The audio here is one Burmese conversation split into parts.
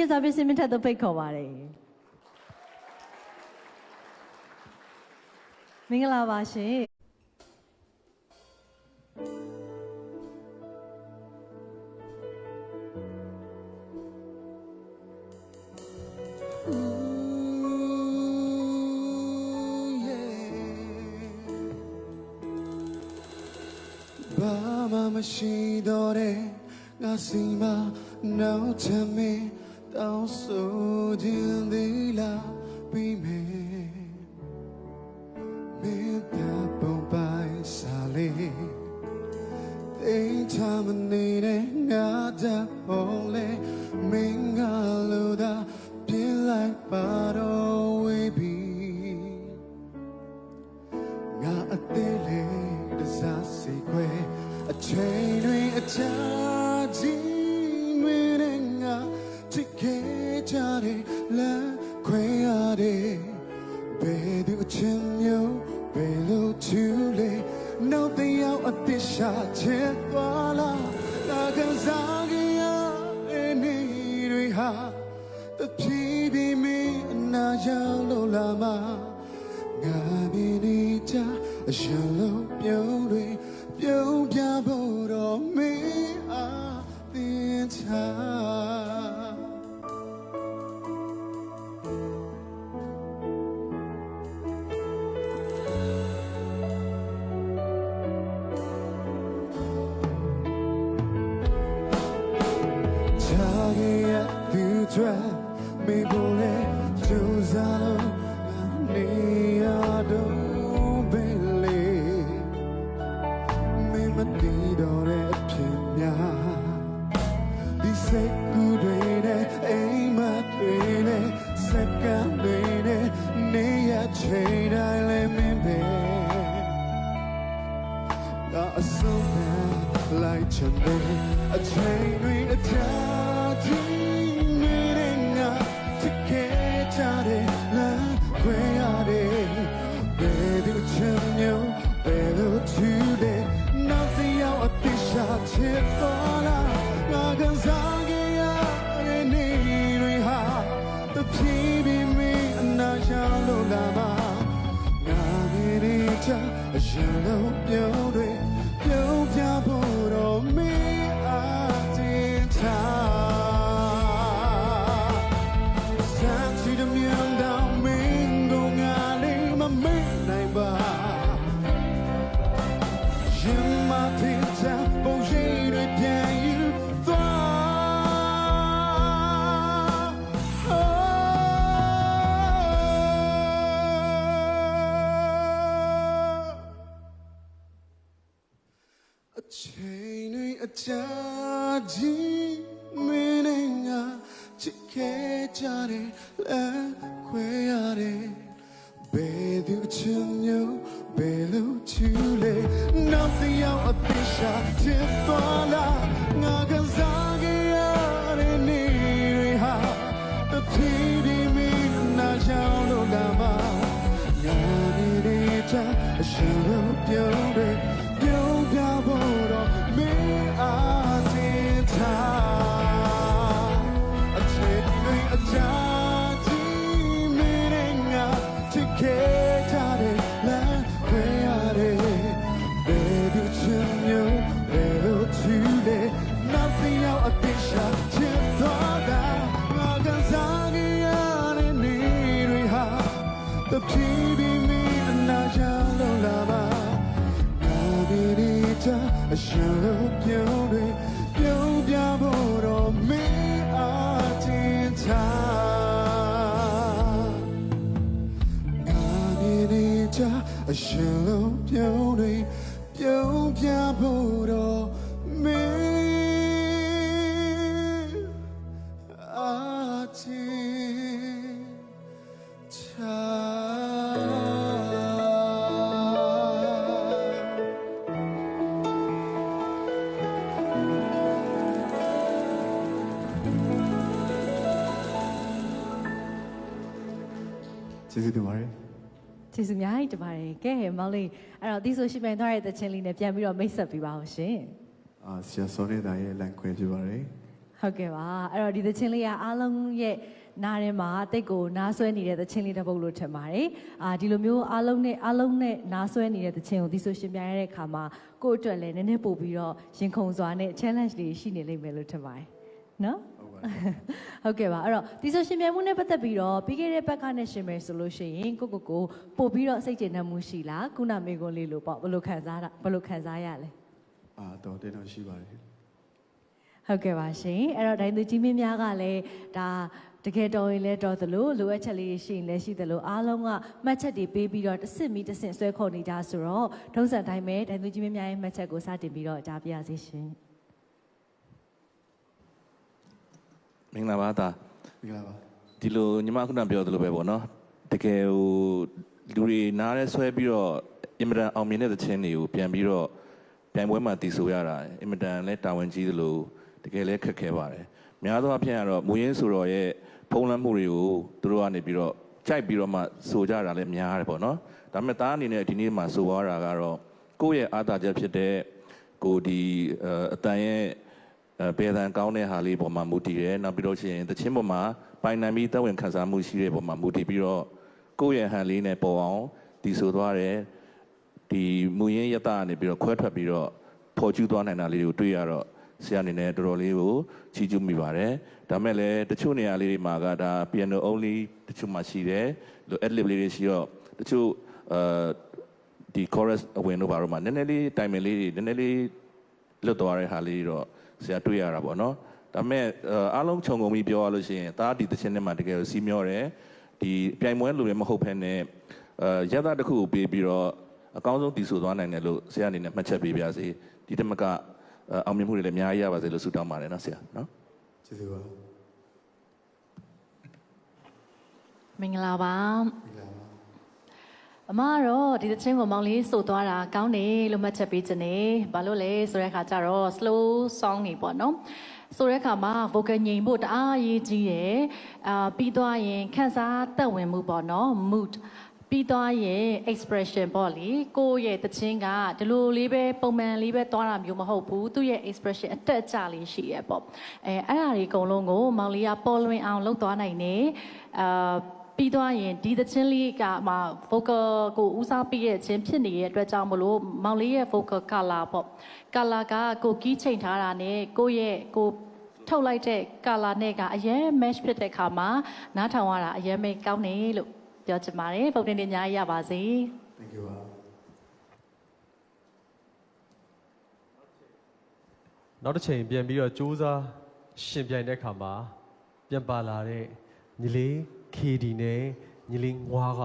今早边身边太多贝壳哇嘞，明个来吧，行。 တောင်းဆိုခြင်းသီလာပြီးမယ်မေတ္တာပုံပိုင်စာလေးတိတ်ချမနေတဲ့ငါတဟောလေ အသစ်ရှာချင်သွားလားတာကစားကြရနေနေတွေဟာတဖြည်းဖြည်းမင်းအနာရောက်လို့လာမှာငါမင်းနေကြအရှင်လုံးပြုံးတွေပြုံးပြောင်း အရင်လုံးပြောတွေ ကြာကြီးမင်းနဲ့ငါချစ်ခဲ့ကြတယ်လက်ခွဲရတယ်ဘယ်သူချင်မျိုးဘယ်လိုချူလဲနောက်တစ်ယောက်အသေးရှာချစ်သွားလားငါကစား the peace. ကျေးဇူးတင်ပါတယ်ကျေးဇူးအများကြီးတင်ပါတယ်ကဲမောင်လေးအဲ့တော့ဒီဆိုရှင်ပြန်သွားတဲ့တခြင်းလေးနဲ့ပြန်ပြီးတော့မိတ်ဆက်ပေးပါအောင်ရှင်အာဆရာစောနေတာရဲ့လမ်းခွဲပြပါတယ်ဟုတ်ကဲ့ပါအဲ့တော့ဒီတခြင်းလေးကအားလုံးရဲ့နားထဲမှာတိတ်ကိုနားဆွဲနေတဲ့သချင်းလေးတစ်ပုဒ်လို့ထင်ပါတယ်။အာဒီလိုမျိုးအားလုံးနဲ့အားလုံးနဲ့နားဆွဲနေတဲ့သချင်းကိုဒီဆိုရှင်ပြရတဲ့အခါမှာကိုယ့်အတွက်လည်းနည်းနည်းပို့ပြီးတော့ရင်ခုန်စွာနဲ့ challenge တွေရှိနေလိမ့်မယ်လို့ထင်ပါတယ်။နော်။ ဟုတ်ပါဟုတ်ကဲ့ပါအဲ့တော့ဒီဆိုရှင်ပြိုင်မှုနဲ့ပတ်သက်ပြီးတော့ပြီးခဲ့တဲ့ဘက်ကနဲ့ရှင်မယ်ဆိုလို့ရှိရင်ကိုကိုကိုပို့ပြီးတော့စိတ်ကျေနပ်မှုရှိလားခုနမေကွန်လေးလို့ပေါ့ဘယ်လိုခံစားတာဘယ်လိုခံစားရလဲအာတော့တင်းတော့ရှိပါတယ်ဟုတ်ကဲ့ပါရှင်အဲ့တော့ဒိုင်သူကြီးမင်းများကလည်းဒါတကယ်တော်ရင်လဲတော်သလိုလိုအပ်ချက်လေးရှိရင်လည်းရှိသလိုအားလုံးကမှတ်ချက်တွေပေးပြီးတော့တစ်စစ်မီတစ်စစ်ဆွဲခေါ်နေကြဆိုတော့ထုံးစံတိုင်းပဲဒိုင်သူကြီးမင်းများရဲ့မှတ်ချက်ကိုစတင်ပြီးတော့ကြားပြရစီရှင် မင်္ဂလာပါသားမင်္ဂလာပါဒီလိုညီမခုနပြောသလိုပဲပေါ့နော်တကယ်ဟိုလူတွေနားရဲဆွဲပြီးတော့အင်မတန်အောင်မြင်တဲ့သချင်းတွေကိုပြန်ပြီးတော့ပြိုင်ပွဲမှာတည်ဆိုရတာအင်မတန်လဲတာဝန်ကြီးသလိုတကယ်လဲခက်ခဲပါတယ်များသောအားဖြင့်ကတော့မူရင်းဆိုတော့ရဲ့ဖုံးလမ်းမှုတွေကိုသူတို့ကနေပြီးတော့ကြိုက်ပြီးတော့မှဆိုကြတာလည်းများတယ်ပေါ့နော်ဒါပေမဲ့သားအနေနဲ့ဒီနေ့မှဆိုသွားတာကတော့ကိုယ့်ရဲ့အားသာချက်ဖြစ်တဲ့ကိုဒီအအတန်ရဲ့ အဲပေသံကောင်းတဲ့ဟာလေးပေါ်မှာမူတည်တယ်နောက်ပြီးတော့ရှိရင်တချင်းပေါ်မှာပိုင်နိုင်ပြီးသက်ဝင်ခံစားမှုရှိတဲ့ပေါ်မှာမူတည်ပြီးတော့ကိုယ့်ရဲ့ဟန်လေးနဲ့ပေါ်အောင်ဒီဆိုသွားတယ်ဒီမူရင်းရတကနေပြီးတော့ခွဲထွက်ပြီးတော့ဖော်ကျူးသွားနိုင်တာလေးကိုတွေ့ရတော့ဆရာအနေနဲ့တော်တော်လေးကိုချီးကျူးမိပါတယ်ဒါမဲ့လည်းတချို့နေရာလေးတွေမှာကဒါ piano only တချို့မှာရှိတယ်လို့ ad lib လေးတွေရှိတော့တချို့အဲဒီ chorus အဝင်တို့ဘာလို့မှနည်းနည်းလေးတိုင်ပင်လေးတွေနည်းနည်းလေး လွတ်သွားတဲ့ဟာလေးတော့ဆရာတွေ့ရတာပေါ့နော်ဒါပေမဲ့အဲအားလုံးခြုံငုံပြီးပြောရလို့ရှိရင်သားဒီတခြင်းနဲ့မှတကယ်ကိုစီမျောတယ်ဒီပြိုင်ပွဲလိုလည်းမဟုတ်ဘဲနဲ့အဲရသတစ်ခုကိုပေးပြီးတော့အကောင်းဆုံးတည်ဆူသွားနိုင်တယ်လို့ဆရာအနေနဲ့မှတ်ချက်ပေးပါစေဒီတမကအဲအောင်မြင်မှုတွေလည်းအများကြီးရပါစေလို့ဆုတောင်းပါတယ်နော်ဆရာနော်ကျေးဇူးပါမင်္ဂလာပါမင်္ဂလာပါ အမကတော့ဒီသချင်းကိုမောင်လေးဆိုသွားတာကောင်းတယ်လို့မှတ်ချက်ပေးခြင်းနေဘာလို့လဲဆိုတဲ့အခါကျတော့ slow song နေပေါ့နော်ဆိုတဲ့အခါမှာ vocal ညင်ဖို့တအားအရေးကြီးတယ်အာပြီးသွားရင်ခန်းစားသက်ဝင်မှုပေါ့နော် mood ပြီးသွားရင် expression ပေါ့လေကိုယ့်ရဲ့သချင်းကဒီလိုလေးပဲပုံမှန်လေးပဲသွားတာမျိုးမဟုတ်ဘူးသူ့ရဲ့ expression အတက်အကျလေးရှိရပေါ့အဲအဲ့ဒါတွေအကုန်လုံးကိုမောင်လေးကပေါ်လွင်အောင်လုပ်သွားနိုင်တယ်အာ ပြီးသွားရင်ဒီသချင်းလေးကမှ vocal ကိုဦးစားပေးရဲ့ချင်းဖြစ်နေတဲ့အတွက်ကြောင့်မလို့မောင်လေးရဲ့ vocal color ပေါ့ color ကကိုကီးချိန်ထားတာနဲ့ကိုယ့်ရဲ့ကိုထုတ်လိုက်တဲ့ color နဲ့ကအရင် match ဖြစ်တဲ့ခါမှာနားထောင်ရတာအရင်ပဲကောင်းတယ်လို့ပြောချင်ပါတယ်ပုံတင်တင်အများကြီးရပါစေ thank you ပါနောက်တစ်ချိန်ပြန်ပြီးတော့စူးစမ်းရှင်ပြိုင်တဲ့အခါမှာပြန်ပါလာတဲ့ညီလေး KD နဲ့ညီလေးငွားက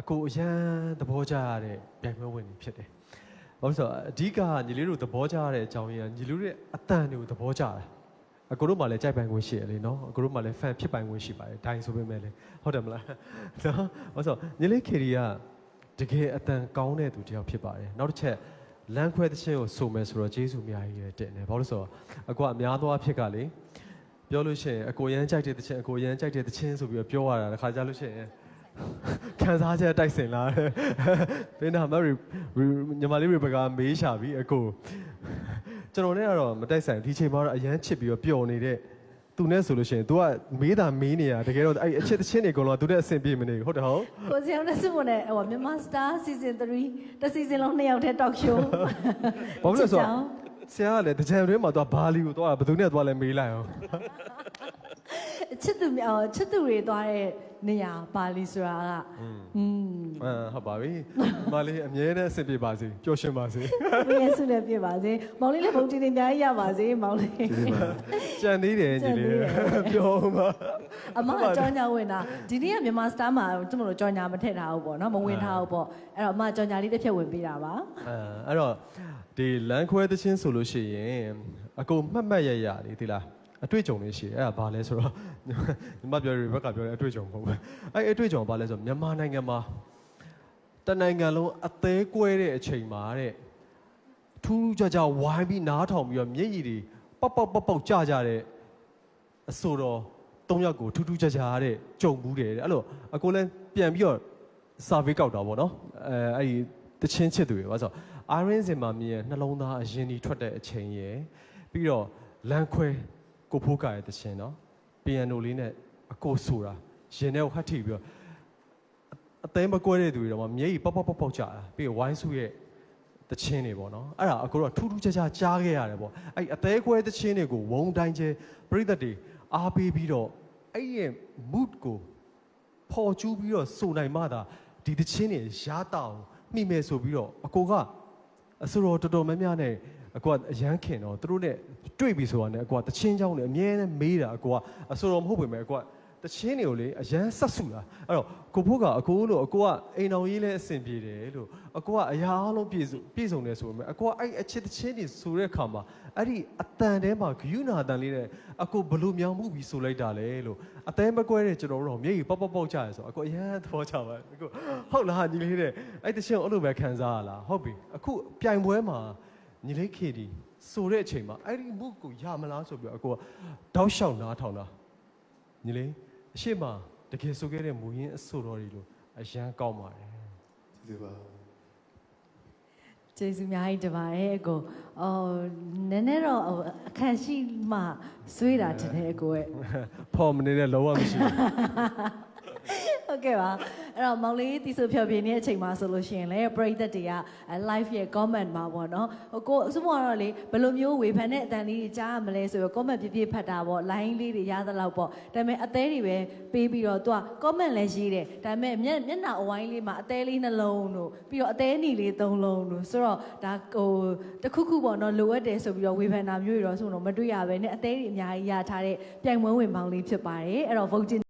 အကိုအရန်သဘောကျရတဲ့ပြိုင်ပွဲဝင်နေဖြစ်တယ်။ဘာလို့လဲဆိုတော့အဓိကညီလေးတို့သဘောကျရတဲ့အကြောင်းရင်းကညီလေးတို့ရဲ့အတန်တွေကိုသဘောကျတာ။အကိုတို့မှလည်းကြိုက်ပိုင်ခွင့်ရှိရလေနော်။အကိုတို့မှလည်း fan ဖြစ်ပိုင်ခွင့်ရှိပါတယ်။ဒိုင်းဆိုပေမဲ့လည်းဟုတ်တယ်မလား။နော်။ဘာလို့ဆိုတော့ညီလေး KD ကတကယ်အတန်ကောင်းတဲ့သူတစ်ယောက်ဖြစ်ပါတယ်။နောက်တစ်ချက်လမ်းခွဲသချင်းကိုစုံမယ်ဆိုတော့ကျေးဇူးအများကြီးရတင်တယ်ဘာလို့လဲဆိုတော့အကွာအများသောအဖြစ်ကလေ ပြောလို့ရှိရင်အကိုရမ်းကြိုက်တဲ့သချင်းအကိုရမ်းကြိုက်တဲ့သချင်းဆိုပြီးတော့ပြောရတာတစ်ခါကြားလို့ရှိရင်ခံစားချက်တိုက်စင်လာတယ်ဘင်းနာမရီညီမလေးရီဘကမေးရှာပြီးအကိုကျွန်တော်နဲ့ကတော့မတိုက်ဆိုင်ဘူးဒီချိန်မှာတော့အရန်ချစ်ပြီးတော့ပျော်နေတဲ့သူနဲ့ဆိုလို့ရှိရင် तू ကမေးတာမေးနေတာတကယ်တော့အဲ့အချစ်သချင်းတွေအကုန်လုံးက तू နဲ့အဆင်ပြေမနေဘူးဟုတ်တယ်ဟုတ်ကိုစီအောင်နဲ့စုမနဲ့ဟိုမြန်မာ Star Season 3တစ် season လုံးနှစ်ယောက်တည်း talk show ဘာလို့လဲဆိုတော့ ဆရာကလည်းတကြံတွင်းမှာသွားဘာလီကိုသွားတာဘယ်သူနဲ့သွားလဲမေးလိုက်အောင် ချစ်သူများချစ်သူတွေသွားတဲ့နေရာပါလီဆိုတာကอืมအာဟုတ်ပါပြီမလေးအမြဲတမ်းအဆင်ပြေပါစေပျော်ရွှင်ပါစေမင်းရဲ့ဆုနဲ့ပြပါစေမောင်လေးလည်းဘုံတင်တင်အများကြီးရပါစေမောင်လေးကျေးဇူးပါကြံသေးတယ်ညီလေးပြောပါအမအကြောင်းညာဝင်တာဒီနေ့ကမြန်မာ Star မှာကျမတို့ကြောင်ညာမထည့်ထားဘူးပေါ့နော်မဝင်ထားဘူးပေါ့အဲ့တော့အမကြောင်ညာလေးတစ်ဖြတ်ဝင်ပေးတာပါအဲအဲ့တော့ဒီလမ်းခွဲသချင်းဆိုလို့ရှိရင်အကုန်မှတ်မှတ်ရရလေးဒီလား အတွေ့အကြုံလေးရှိတယ်အဲ့ဒါဘာလဲဆိုတော့ညီမပြောရဘက်ကပြောတဲ့အတွေ့အကြုံမဟုတ်ဘူးအဲ့အတွေ့အကြုံကဘာလဲဆိုတော့မြန်မာနိုင်ငံမှာတနိုင်ငံလုံးအသေးကွဲတဲ့အချိန်မှာတဲ့ထူးထူးခြားခြားဝိုင်းပြီးနားထောင်ပြီးတော့မျက်ရည်တွေပေါက်ပေါက်ပေါက်ပေါက်ကြကြတဲ့အဆိုတော်၃ယောက်ကိုထူးထူးခြားခြားတဲ့ကြုံဘူးတယ်တဲ့အဲ့လိုအကိုလည်းပြန်ပြီးတော့ survey ကောက်တာပေါ့နော်အဲအဲ့ဒီတချင်းချစ်သူတွေပါဆိုတော့ Iron စင်မှာမြင်ရနှလုံးသားအရင်ဒီထွက်တဲ့အချိန်ရယ်ပြီးတော့လမ်းခွဲ ကိုဖိုးကရဲ့တခြင်းနော်ပီယန်နိုလေးနဲ့အကိုဆိုတာရင်ထဲကိုဟတ်ထိပြီးတော့အသေးမကွဲတဲ့သူတွေတော့မှမျက်ရည်ပေါက်ပေါက်ပေါက်ပေါက်ကြတာပြီးတော့ဝိုင်းစုရဲ့တခြင်းတွေပေါ့နော်အဲ့ဒါအကိုတော့ထူးထူးခြားခြားကြားခဲ့ရတယ်ပေါ့အဲ့အသေးကွဲတခြင်းတွေကိုဝုံတိုင်းကျဲပြိသက်တွေအားပေးပြီးတော့အဲ့ရဲ့ mood ကိုဖော်ကျူးပြီးတော့စုံနိုင်မှသာဒီတချင်းတွေရတာအောင်မိမယ်ဆိုပြီးတော့အကိုကအစတော်တော်တော်များများနဲ့ အကိုကအရန်ခင်တော့သူတို့နဲ့တွေ့ပြီဆိုတာနဲ့အကိုကတချင်းချောင်းနဲ့အမြဲတမ်းမေးတာအကိုကအစတော်မဟုတ်ပေမဲ့အကိုကတချင်းတွေကိုလေအရန်ဆက်စုတာအဲ့တော့ကိုဖို့ကအကိုလို့အကိုကအိမ်တော်ကြီးလဲအဆင်ပြေတယ်လို့အကိုကအရာအလုံးပြည့်စုံပြည့်စုံတယ်ဆိုပေမဲ့အကိုကအဲ့အချစ်တချင်းတွေဆိုတဲ့အခါမှာအဲ့ဒီအတန်ထဲမှာဂယုနာအတန်လေးနဲ့အကိုဘလို့မြောင်မှုပြီးဆိုလိုက်တာလေလို့အသေးမကွဲတဲ့ကျွန်တော်တို့တော့မျက်ရည်ပေါက်ပေါက်ပေါက်ကြရဆိုအကိုအရန်သဘောချပါအကိုဟုတ်လားညီလေးတဲ့အဲ့တချင်းကိုအဲ့လိုပဲခံစားရလားဟုတ်ပြီအခုပြိုင်ပွဲမှာ ညီလေးခေဒီဆိုတဲ့အချိန်မှာအဲ့ဒီမှုကိုရမလားဆိုပြီးတော့အကိုကတောက်လျှောက်နားထောင်တာညီလေးအရှိမတကယ်ဆိုခဲ့တဲ့မူရင်းအဆိုတော်တွေလို့အရန်ကောင်းပါတယ်ကျေးဇူးပါကျေးဇူးအများကြီးတင်ပါတယ်အကိုအော်နည်းနည်းတော့ဟိုအခက်ရှိမှဆွေးတာတင်တယ်အကိုရဲ့ဖော်မနေတဲ့လောကမရှိဘူး ဟုတ်ကဲ့ပါအဲ့တော့မောင်လေးတီဆိုဖြောပြနေတဲ့အချိန်မှာဆိုလို့ရှိရင်လည်းပရိသတ်တွေက live ရဲ့ comment မှာပေါ့နော်ဟိုကိုအစမတော့လေဘယ်လိုမျိုးဝေဖန်တဲ့အတန်လေးတွေကြားရမလဲဆိုတော့ comment ပြပြဖတ်တာပေါ့ line လေးတွေရသလောက်ပေါ့ဒါပေမဲ့အသေးတွေပဲပေးပြီးတော့သူက comment လည်းရေးတယ်ဒါပေမဲ့မျက်မျက်နှာအဝိုင်းလေးမှာအသေးလေးနှလုံးတို့ပြီးတော့အသေးနီလေးသုံးလုံးတို့ဆိုတော့ဒါဟိုတစ်ခုခုပေါ့နော်လိုအပ်တယ်ဆိုပြီးတော့ဝေဖန်တာမျိုးတွေတော့ဆိုတော့မတွေ့ရပဲနဲ့အသေးတွေအများကြီးရထားတဲ့ပြိုင်ပွဲဝင်မောင်လေးဖြစ်ပါတယ်အဲ့တော့ vote